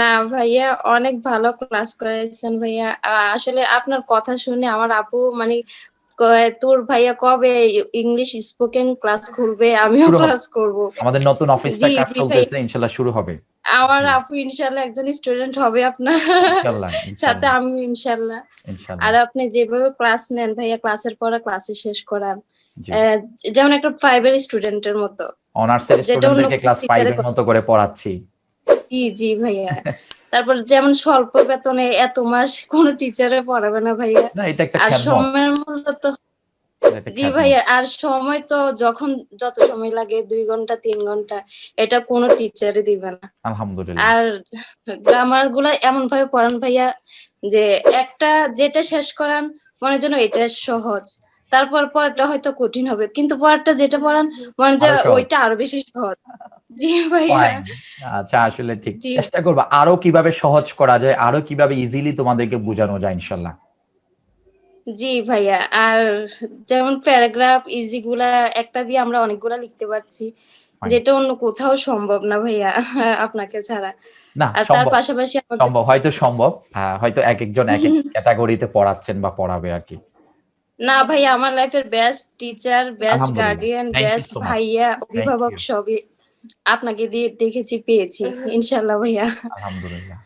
না ভাইয়া অনেক ভালো ক্লাস করেছেন ভাইয়া। আসলে আপনার কথা শুনে আমার আপু মানে তোর ভাইয়া কবে ইংলিশ স্পোকেন ক্লাস খুলবে? আমিও ক্লাস করব। আমাদের নতুন অফিসটা কাজ চলতেছে ইনশাল্লাহ শুরু হবে। আমার আপু ইনশাল্লাহ একজন স্টুডেন্ট হবে আপনার। সাথে আমি ইনশাল্লাহ। ইনশাল্লাহ। আর আপনি যেভাবে ক্লাস নেন ভাইয়া ক্লাসের পরে ক্লাসে শেষ করান। যেমন একটা ফাইভের স্টুডেন্টের মতো। অনার্সের স্টুডেন্টদেরকে ক্লাস teacher 5 এর মতো করে পড়াচ্ছি। জি জি ভাইয়া। তারপর যেমন স্বল্প বেতনে এত মাস কোনো টিচারে পড়াবে না ভাইয়া। আর সময়ের মূল্য তো জি ভাইয়া আর সময় তো যখন যত সময় লাগে দুই ঘণ্টা তিন ঘণ্টা এটা কোনো টিচারই দিবে না। আলহামদুলিল্লাহ। আর গ্রামারগুলা এমন ভাবে পড়ান ভাইয়া যে একটা যেটা শেষ করান মনে যেন এটা সহজ। তারপর পরটা হয়তো কঠিন হবে কিন্তু পরটা যেটা পড়ান মনে যে ওইটা আরও বেশি সহজ। জি ভাইয়া। আচ্ছা আসলে ঠিক। চেষ্টা করব। আরও কীভাবে সহজ করা যায় আরও কীভাবে ইজিলি তোমাদেরকে বোঝানো যায় ইনশাল্লাহ। জি ভাইয়া আর যেমন প্যারাগ্রাফ ইজি গুলা একটা দিয়ে আমরা অনেকগুলা লিখতে পারছি যেটা অন্য কোথাও সম্ভব না ভাইয়া আপনাকে ছাড়া। না আর তার পাশাপাশি সম্ভব হয়তো সম্ভব আহ, হয়তো এক একজন এক এক ক্যাটাগরিতে পড়াচ্ছেন বা পড়াবে আর কি। না ভাইয়া আমার লাইফের best teacher best guardian best ভাইয়া অভিভাবক সবই। আপনাকে দিয়ে দেখেছি পেয়েছি। ইনশাল্লাহ ভাইয়া। আলহামদুলিল্লাহ।